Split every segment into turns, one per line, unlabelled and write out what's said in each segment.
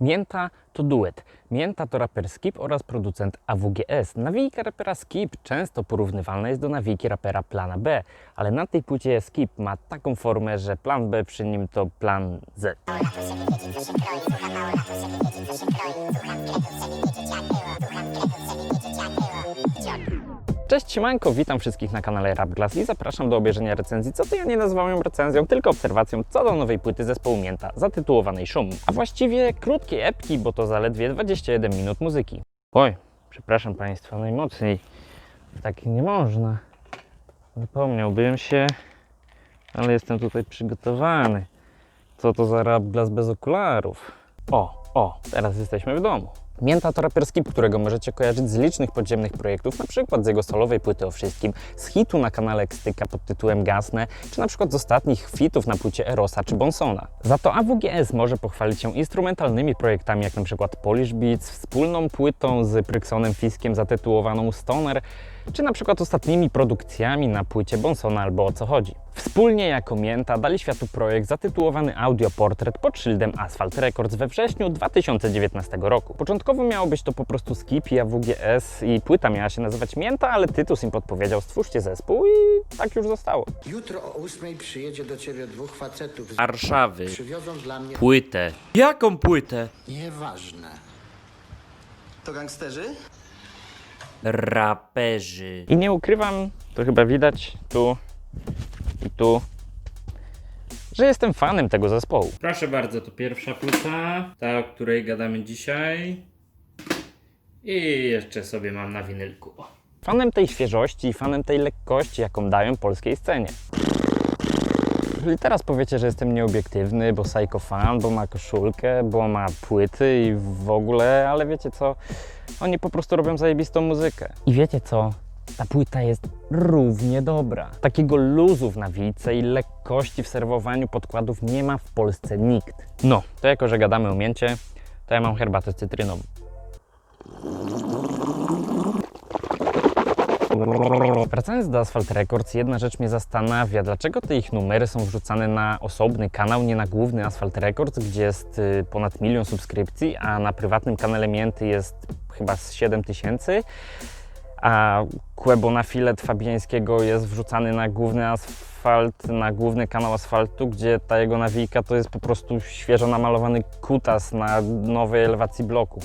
Mięta to duet. Mięta to raper Skip oraz producent AWGS. Nawijka rapera Skip często porównywalna jest do nawijki rapera Plana B, ale na tej płycie Skip ma taką formę, że plan B przy nim to plan Z. Cześć, siemanko, witam wszystkich na kanale Rap Glass i zapraszam do obejrzenia recenzji, co to ja nie nazywam ją recenzją, tylko obserwacją co do nowej płyty zespołu Mięta, zatytułowanej Szum. A właściwie krótkiej epki, bo to zaledwie 21 minut muzyki. Oj, przepraszam Państwa najmocniej, tak nie można. Zapomniałbym się, ale jestem tutaj przygotowany. Co to za Rap Glass bez okularów? O, o, teraz jesteśmy w domu. Mięta to raper Skip, którego możecie kojarzyć z licznych podziemnych projektów, na przykład z jego solowej płyty o wszystkim, z hitu na kanale Ekstyka pod tytułem Gasnę, czy na przykład z ostatnich fitów na płycie Erosa czy Bonsona. Za to AWGS może pochwalić się instrumentalnymi projektami, jak na przykład Polish Beats, wspólną płytą z Pryksonem Fiskiem zatytułowaną Stoner, czy na przykład ostatnimi produkcjami na płycie Bonsona albo o co chodzi. Wspólnie jako Mięta dali światu projekt zatytułowany Audioportret pod szyldem Asphalt Records we wrześniu 2019 roku. Początkowo miało być to po prostu Skip i AWGS i płyta miała się nazywać Mięta, ale Tytus im podpowiedział stwórzcie zespół i tak już zostało.
Jutro o ósmej przyjedzie do ciebie dwóch facetów. z
Warszawy.
Przywiozą dla mnie...
Płytę. Jaką płytę?
Nieważne.
To gangsterzy?
Raperzy.
I nie ukrywam, to chyba widać tu i tu, że jestem fanem tego zespołu.
Proszę bardzo, to pierwsza płyta, ta, o której gadamy dzisiaj. I jeszcze sobie mam na winylku.
Fanem tej świeżości i fanem tej lekkości, jaką dają polskiej scenie. Jeżeli teraz powiecie, że jestem nieobiektywny, bo Psycho fan, bo ma koszulkę, bo ma płyty i w ogóle, ale wiecie co? Oni po prostu robią zajebistą muzykę. I wiecie co? Ta płyta jest równie dobra. Takiego luzu w nawijce i lekkości w serwowaniu podkładów nie ma w Polsce nikt. No, to jako, że gadamy o mięcie, to ja mam herbatę cytrynową. Wracając do Asphalt Records, jedna rzecz mnie zastanawia, dlaczego te ich numery są wrzucane na osobny kanał, nie na główny Asphalt Records, gdzie jest y, ponad milion subskrypcji, a na prywatnym kanale Mięty jest chyba z 7 tysięcy, a Kłebo na filet Fabiańskiego jest wrzucany na główny asfalt, na główny kanał asfaltu, gdzie ta jego nawijka to jest po prostu świeżo namalowany kutas na nowej elewacji bloku.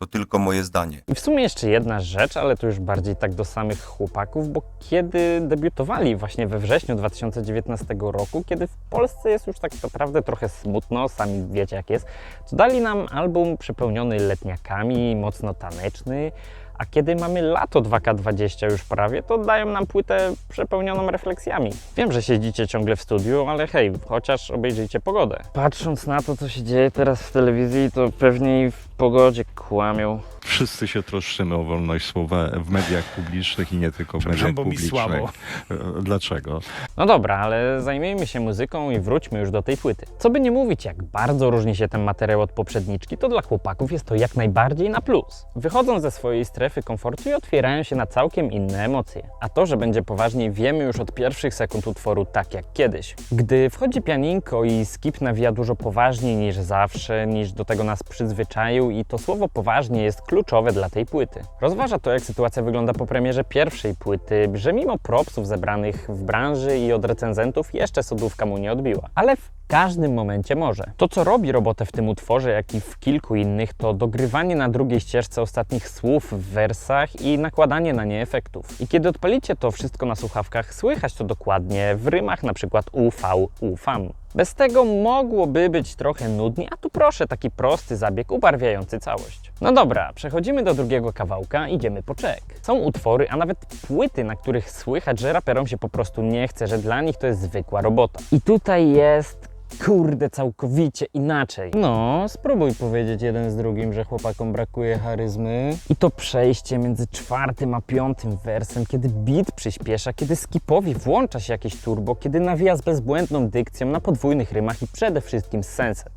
To tylko moje zdanie.
I w sumie jeszcze jedna rzecz, ale to już bardziej tak do samych chłopaków, bo kiedy debiutowali właśnie we wrześniu 2019 roku, kiedy w Polsce jest już tak naprawdę trochę smutno, sami wiecie jak jest, to dali nam album przepełniony letniakami, mocno taneczny, a kiedy mamy lato 2K20 już prawie, to dają nam płytę przepełnioną refleksjami. Wiem, że siedzicie ciągle w studiu, ale hej, chociaż obejrzyjcie pogodę. Patrząc na to, co się dzieje teraz w telewizji, to pewnie w pogodzie kłamią.
Wszyscy się troszczymy o wolność słowa w mediach publicznych i nie tylko w mediach
bo mi
publicznych.
słabo.
E, Dlaczego?
No dobra, ale zajmijmy się muzyką i wróćmy już do tej płyty. Co by nie mówić, jak bardzo różni się ten materiał od poprzedniczki, to dla chłopaków jest to jak najbardziej na plus. Wychodzą ze swojej strefy komfortu i otwierają się na całkiem inne emocje. A to, że będzie poważniej, wiemy już od pierwszych sekund utworu tak jak kiedyś. Gdy wchodzi pianinko i skip nawija dużo poważniej niż zawsze, niż do tego nas przyzwyczaił i to słowo poważnie jest kluczowe dla tej płyty. Rozważa to, jak sytuacja wygląda po premierze pierwszej płyty, że mimo propsów zebranych w branży i od recenzentów jeszcze sodówka mu nie odbiła. Ale w każdym momencie może. To, co robi robotę w tym utworze, jak i w kilku innych, to dogrywanie na drugiej ścieżce ostatnich słów w wersach i nakładanie na nie efektów. I kiedy odpalicie to wszystko na słuchawkach, słychać to dokładnie w rymach na przykład UV, ufam. Bez tego mogłoby być trochę nudnie, a tu proszę, taki prosty zabieg ubarwiający całość. No dobra, przechodzimy do drugiego kawałka, idziemy po czek. Są utwory, a nawet płyty, na których słychać, że raperom się po prostu nie chce, że dla nich to jest zwykła robota. I tutaj jest Kurde, całkowicie inaczej. No, spróbuj powiedzieć jeden z drugim, że chłopakom brakuje charyzmy. I to przejście między czwartym a piątym wersem, kiedy beat przyspiesza, kiedy skipowi włącza się jakieś turbo, kiedy nawija z bezbłędną dykcją na podwójnych rymach i przede wszystkim sensem.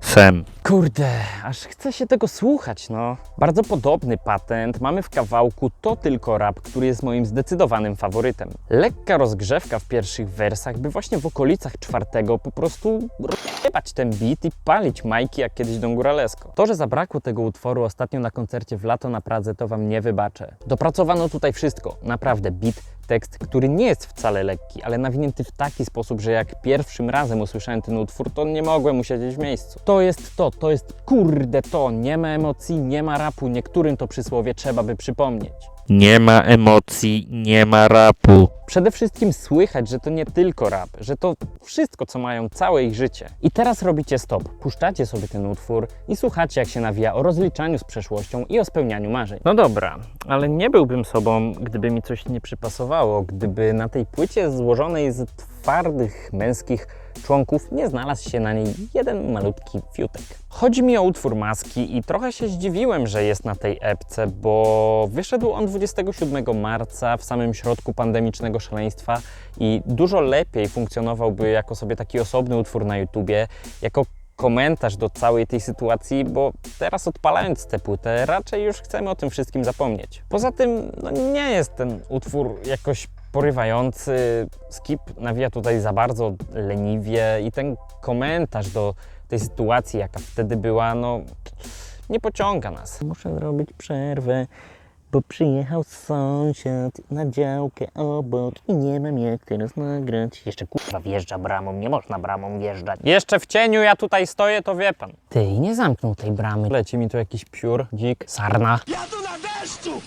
Sen.
Kurde, aż chce się tego słuchać, no. Bardzo podobny patent mamy w kawałku To Tylko Rap, który jest moim zdecydowanym faworytem. Lekka rozgrzewka w pierwszych wersach, by właśnie w okolicach czwartego po prostu rozjebać ten beat i palić majki jak kiedyś Don Góralesko. To, że zabrakło tego utworu ostatnio na koncercie w lato na Pradze, to wam nie wybaczę. Dopracowano tutaj wszystko, naprawdę beat, tekst, który nie jest wcale lekki, ale nawinięty w taki sposób, że jak pierwszym razem usłyszałem ten utwór, to nie mogłem usiedzieć w miejscu. To jest to, to jest kurde to, nie ma emocji, nie ma rapu, niektórym to przysłowie trzeba by przypomnieć.
Nie ma emocji, nie ma rapu.
Przede wszystkim słychać, że to nie tylko rap, że to wszystko, co mają całe ich życie. I teraz robicie stop, puszczacie sobie ten utwór i słuchacie, jak się nawija o rozliczaniu z przeszłością i o spełnianiu marzeń. No dobra, ale nie byłbym sobą, gdyby mi coś nie przypasowało, gdyby na tej płycie złożonej z twardych męskich członków nie znalazł się na niej jeden malutki fiutek. Chodzi mi o utwór Maski i trochę się zdziwiłem, że jest na tej epce, bo wyszedł on 27 marca w samym środku pandemicznego szaleństwa i dużo lepiej funkcjonowałby jako sobie taki osobny utwór na YouTubie, jako komentarz do całej tej sytuacji, bo teraz odpalając tę płytę, raczej już chcemy o tym wszystkim zapomnieć. Poza tym, no nie jest ten utwór jakoś porywający. Skip nawija tutaj za bardzo leniwie i ten komentarz do tej sytuacji, jaka wtedy była, no nie pociąga nas. Muszę zrobić przerwę, bo przyjechał sąsiad na działkę obok i nie mam jak teraz nagrać. Jeszcze kurwa wjeżdża bramą, nie można bramą wjeżdżać. Jeszcze w cieniu ja tutaj stoję, to wie pan. Ty, i nie zamknął tej bramy. Leci mi tu jakiś piór, dzik, sarna. Ja tu na deszczu!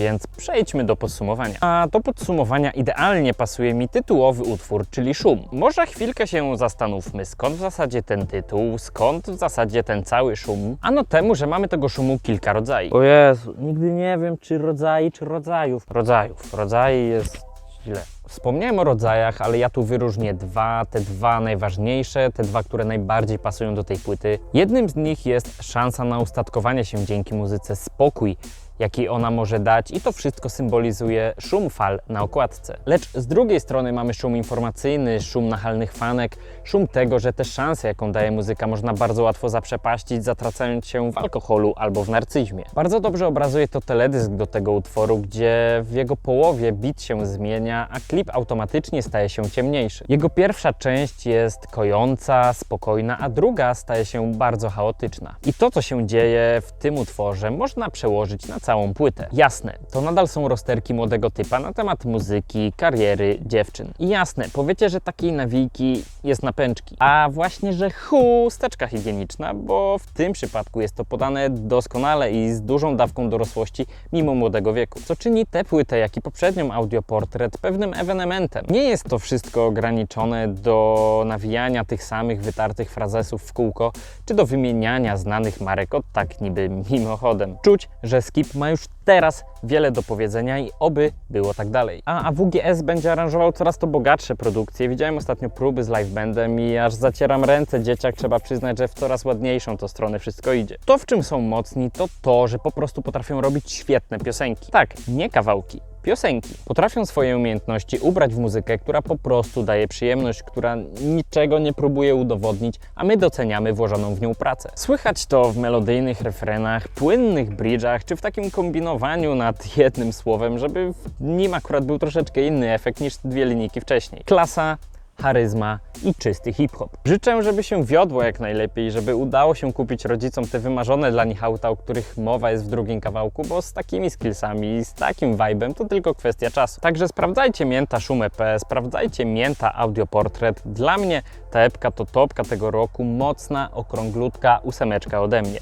Więc przejdźmy do podsumowania. A do podsumowania idealnie pasuje mi tytułowy utwór, czyli Szum. Może chwilkę się zastanówmy, skąd w zasadzie ten tytuł, skąd w zasadzie ten cały szum. Ano temu, że mamy tego szumu kilka rodzajów. O Jezu, nigdy nie wiem, czy rodzaji, czy rodzajów. Rodzajów. Rodzaji jest źle. Wspomniałem o rodzajach, ale ja tu wyróżnię dwa, te dwa najważniejsze, te dwa, które najbardziej pasują do tej płyty. Jednym z nich jest szansa na ustatkowanie się dzięki muzyce spokój, jaki ona może dać i to wszystko symbolizuje szum fal na okładce. Lecz z drugiej strony mamy szum informacyjny, szum nachalnych fanek, szum tego, że te szanse, jaką daje muzyka, można bardzo łatwo zaprzepaścić, zatracając się w alkoholu albo w narcyzmie. Bardzo dobrze obrazuje to teledysk do tego utworu, gdzie w jego połowie beat się zmienia, a klip automatycznie staje się ciemniejszy. Jego pierwsza część jest kojąca, spokojna, a druga staje się bardzo chaotyczna. I to, co się dzieje w tym utworze, można przełożyć na całą płytę. Jasne, to nadal są rozterki młodego typa na temat muzyki, kariery, dziewczyn. I jasne, powiecie, że takiej nawijki jest na pęczki. A właśnie, że chusteczka higieniczna, bo w tym przypadku jest to podane doskonale i z dużą dawką dorosłości mimo młodego wieku. Co czyni tę płytę, jak i poprzednią audioportret pewnym ewenementem. Nie jest to wszystko ograniczone do nawijania tych samych wytartych frazesów w kółko, czy do wymieniania znanych marek od tak niby mimochodem. Czuć, że Skip ma już teraz wiele do powiedzenia i oby było tak dalej. A AWGS będzie aranżował coraz to bogatsze produkcje. Widziałem ostatnio próby z live bandem i aż zacieram ręce dzieciak, trzeba przyznać, że w coraz ładniejszą to stronę wszystko idzie. To w czym są mocni to to, że po prostu potrafią robić świetne piosenki. Tak, nie kawałki, piosenki. Potrafią swoje umiejętności ubrać w muzykę, która po prostu daje przyjemność, która niczego nie próbuje udowodnić, a my doceniamy włożoną w nią pracę. Słychać to w melodyjnych refrenach, płynnych bridge'ach, czy w takim kombinowaniu nad jednym słowem, żeby w nim akurat był troszeczkę inny efekt niż dwie linijki wcześniej. Klasa, charyzma i czysty hip-hop. Życzę, żeby się wiodło jak najlepiej, żeby udało się kupić rodzicom te wymarzone dla nich auta, o których mowa jest w drugim kawałku, bo z takimi skillsami i z takim vibem to tylko kwestia czasu. Także sprawdzajcie Mięta Szum EP, sprawdzajcie Mięta Audioportret. Dla mnie ta epka to topka tego roku, mocna, okrąglutka, ósemeczka ode mnie.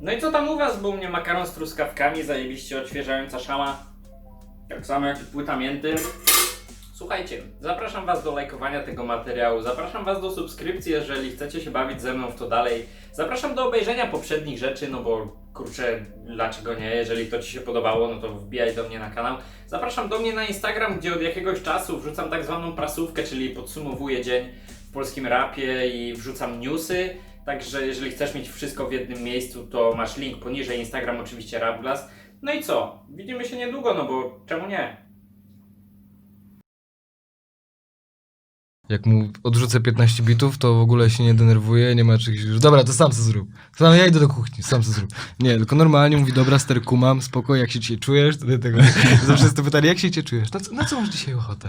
No i co tam u was? U mnie makaron z truskawkami, zajebiście odświeżająca szama. Tak samo jak i płyta mięty. Słuchajcie, zapraszam was do lajkowania tego materiału, zapraszam was do subskrypcji, jeżeli chcecie się bawić ze mną w to dalej. Zapraszam do obejrzenia poprzednich rzeczy, no bo kurczę, dlaczego nie? Jeżeli to ci się podobało, no to wbijaj do mnie na kanał. Zapraszam do mnie na Instagram, gdzie od jakiegoś czasu wrzucam tak zwaną prasówkę, czyli podsumowuję dzień w polskim rapie i wrzucam newsy. Także jeżeli chcesz mieć wszystko w jednym miejscu, to masz link poniżej, Instagram oczywiście Rapglass. No i co? Widzimy się niedługo, no bo czemu nie?
Jak mu odrzucę 15 bitów, to w ogóle się nie denerwuje, nie ma czegoś, dobra, to sam co zrób. Sam ja idę do kuchni, sam co zrób. Nie, tylko normalnie mówi, dobra, stary, kumam, spoko, jak się dzisiaj czujesz? To tego, zawsze jest to pytanie, jak się dzisiaj czujesz? Na co, na co masz dzisiaj ochotę?